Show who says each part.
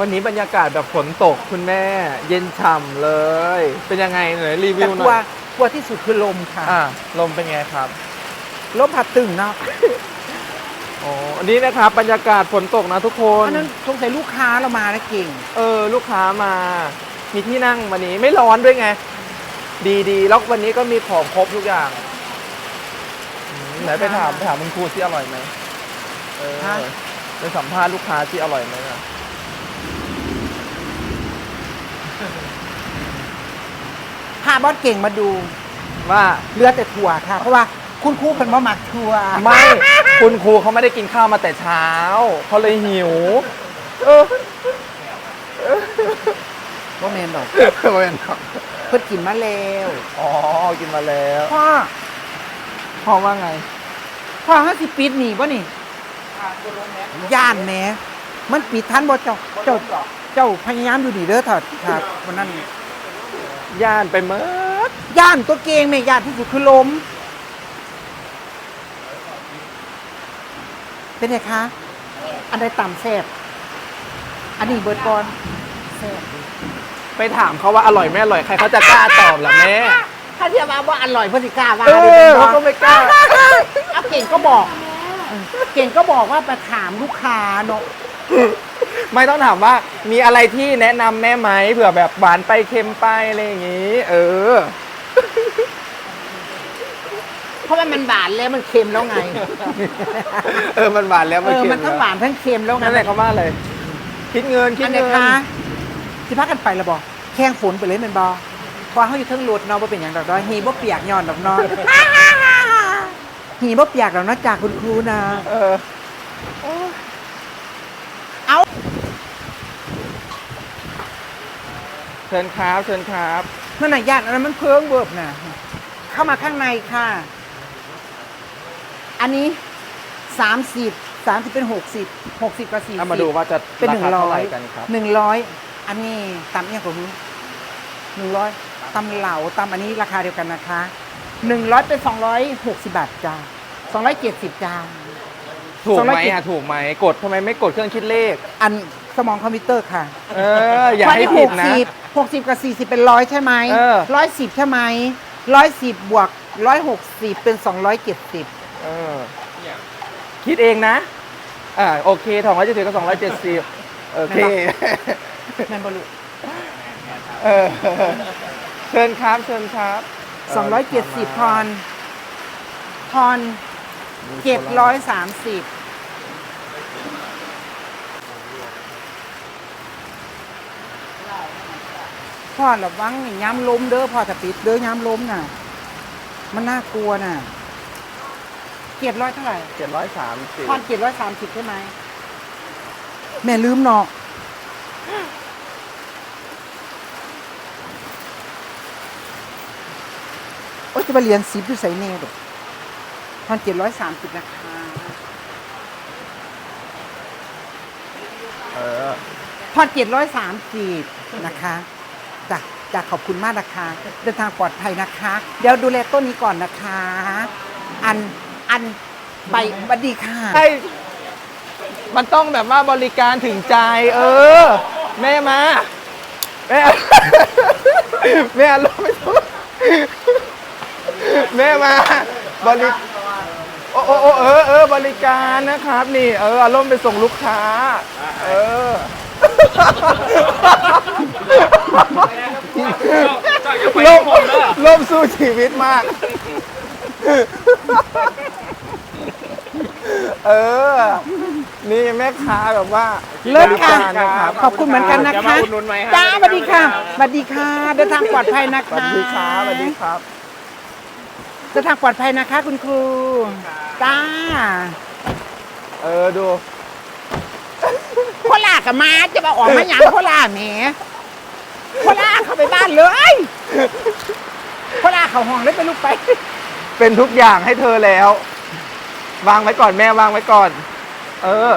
Speaker 1: วันนี้บรรยากาศแบบฝนตกคุณแม่ เย็นฉ่ำเลย เป็นยังไงหน่อยรีวิ
Speaker 2: แต่
Speaker 1: วห
Speaker 2: ก
Speaker 1: น่
Speaker 2: ลัว
Speaker 1: อย
Speaker 2: กลัวที่สุดคือลมค่ะ
Speaker 1: อะลมเป็นไงครับ
Speaker 2: ลมพัดตึงเนาะ
Speaker 1: อ๋ออันนี้นะครับบรรยากาศฝนตกนะทุกคน
Speaker 2: อันนั้นสงสัยลูกค้าเรามาแล้วเก่ง
Speaker 1: เออลูกค้ามา มีที่นั่งวันนี้ไม่ร้อนด้วยไง ดีดีแล้ววันนี้ก็มีของครบทุกอย่างอืมไหนไปถามไปถามคุณครูที่อร่อยไหมเออ
Speaker 2: ฮะ
Speaker 1: ไปสัมภาษณ์ลูกค้าที่อร่อยไหมอะา
Speaker 2: บอสเก่งมาดู
Speaker 1: ว่า
Speaker 2: เหลือแต่ถั่วค่ะ เพราะว่าคุณครูเป็นมาหมักถั่ว
Speaker 1: ไม่คุณครูเขาไม่ได้กินข้าวมาแต่เช้าเขาเลยหิวเออ
Speaker 2: ว่าเมนบอก
Speaker 1: เว้นครับ
Speaker 2: เพิ่นกินมาแล้ว
Speaker 1: อ๋อกินมาแล้ว
Speaker 2: พ่อ
Speaker 1: พ่อว่าไง
Speaker 2: พ่อห้าสิปิดหนีป่ะนี่ย่านแหมมันปิดทันบ่เจ้าเจ้าเจ้าพยายามอยู่ดีเด้อเถอดครับวันนั้น
Speaker 1: ย่านไปเมิด
Speaker 2: ย่านตัวเกงแม่ย่านที่สุดคือลมเป็นไงคะ อันใดต่ำแซ่บอันนี้เบิร์ดก่อนแซ่บ
Speaker 1: ไปถามเขาว่าอร่อยไม่อร่อยใครเขาจะกล้าตอบล่ะแม่
Speaker 2: ถ้าเทียบว่าว่าอร่อยเพื่อสิกล้าว่า
Speaker 1: เอ
Speaker 2: ดิ
Speaker 1: อ
Speaker 2: ฉัน
Speaker 1: เขา
Speaker 2: บ
Speaker 1: ก็
Speaker 2: อก
Speaker 1: ไม่กล้า
Speaker 2: เอาเก่งก็บอกเออเก่งก็บอกว่าไปถามลูกค้าเนาะ
Speaker 1: ไม่ต้องถามว่ามีอะไรที่แนะนำแม่ไหมเผื่อแบบหวานไปเค็มไปอะไรอย่างงี้ เออ
Speaker 2: เพราะว่ามันหวานแล้วมันเค็มแล้วไง
Speaker 1: เออมันหวานแล้ว
Speaker 2: เอ
Speaker 1: มัน
Speaker 2: อ
Speaker 1: เค็ม
Speaker 2: มันทั้งหวานทั้งเค็มแล้วไง
Speaker 1: นั่นแหละเขามาเลย คิดเงินคิด
Speaker 2: อันไหน
Speaker 1: เงิน
Speaker 2: คะที่พักกันไปและบอกแข่งฝนไปเลยแมันบอพอเขาอยู่เทั้งรถเนาะบ่เป็นอย่างดอกดอยหีบ่เปียกย้อนดอกเนอน หีบ่เปียกดอกเนาะจากคุณครูนะ
Speaker 1: เออ
Speaker 2: เอา
Speaker 1: เชิญครับเชิญครับ
Speaker 2: นั่นน่ะญาติอันนั้นมันเพิ่งเบิบน่ะ เข้ามาข้างในค่ะ อันนี้สามสิบสามสิบเป็นหกสิบหกสิบกับสี่สิบ
Speaker 1: เอามาดูว่าจะ
Speaker 2: เป็น
Speaker 1: รา
Speaker 2: หนึ่ง
Speaker 1: คา
Speaker 2: ร้
Speaker 1: เท่า
Speaker 2: อ
Speaker 1: ไหร่
Speaker 2: ย
Speaker 1: กันครับ
Speaker 2: หนึ่งร้อยอันนี้ตำเนี่ยผมหนึ่งร้อยตำเหลาตำอันนี้ราคาเดียวกันนะคะหนึ่งร้อยเป็นสองร้อยหกสิบบาทจ้าสองร้อยเจ็ดสิบจ้า
Speaker 1: ถูกไหม
Speaker 2: 270
Speaker 1: อะถูกไหมกดทำไมไม่กดเครื่องคิดเลข
Speaker 2: อันสมองคอมพิวเตอร์ค่ะ
Speaker 1: เออ อย่าให้
Speaker 2: ห
Speaker 1: ผิด
Speaker 2: ก
Speaker 1: นะ
Speaker 2: สิบ หกสิบกับสี่สิบเป็นร้อยใช่ไหม
Speaker 1: เออ
Speaker 2: ร้อยสิบใช่ไหมร้อยสิบบวกร้อยหกสิบเป็นสองร้อยเจ็ดสิบ
Speaker 1: เออคิดเองนะ อ่าโอเคสองร้อยเจ็ดสิบกับสองร้อยเจ็ดสิบโอเค
Speaker 2: แม่นบรุ
Speaker 1: เออ เชิญครับ เชิญครับ
Speaker 2: สองร้อยเจ็ดสิบทอนทอนเจ็ดร้อยสามสิบ พ่อระวังนี่ย้ำล้มเด้อพ่อจะปิดเด้อย้ำล้มน่ะ มันน่ากลัวน่ะเจ็ดร้อยเท่าไหร่
Speaker 1: เจ็ดร้อยสามสิบ
Speaker 2: ทอนเจ็ดร้อยสามสิบใช่ไหมแม่ลืมเนาะโอ้ยจะมาเรียนสิบอยู่ใส่เน่ดอกทอนเจ็ดร้อยสามสิบนะคะ
Speaker 1: เออ
Speaker 2: ทอนเจ็ดร้อยสามสิบนะคะ จ้ะจ้ะขอบคุณมากนะคะ เดินทางปลอดภัยนะคะ เดี๋ยวดูแลต้นนี้ก่อนนะคะ อันอันใบบัดดีค่ะ
Speaker 1: ใช่มันต้องแบบว่าบริการถึงใจ เออ แม่มาแม่ แม่ลงไม่ถูกแม่มา บริโอ้โอ้โอ้เออเออบริการนะครับ นี่ เอออารมณ์ไปส่งลูกค้า เออ ล่มล่มสู้ชีวิตมาก เออ นี่แม่ค้าแบบว่า
Speaker 2: เลิศค่ะ
Speaker 1: บริการนะครับ
Speaker 2: ขอบคุณเหมือนกันนะคะ
Speaker 3: จะมาอุดหนุนไหมครับ
Speaker 2: จ้าสวัสดีค่ะสวัสดีค่ะเดินทางปลอดภัยนะ
Speaker 1: สวัส
Speaker 2: คะ
Speaker 1: ดีครับสวัสดีครับ
Speaker 2: เดินทางปลอดภัยนะคะ คุณครูจ้า
Speaker 1: เออดู
Speaker 2: โคลา กับมาจะมาออกมาหยังโคลาแหมโคลาเข้าไปบ้านเลยโคลาเขาห้องเลยไปลูกไป
Speaker 1: เป็นทุกอย่างให้เธอแล้ว วางไว้ก่อนแม่วางไว้ก่อน เออ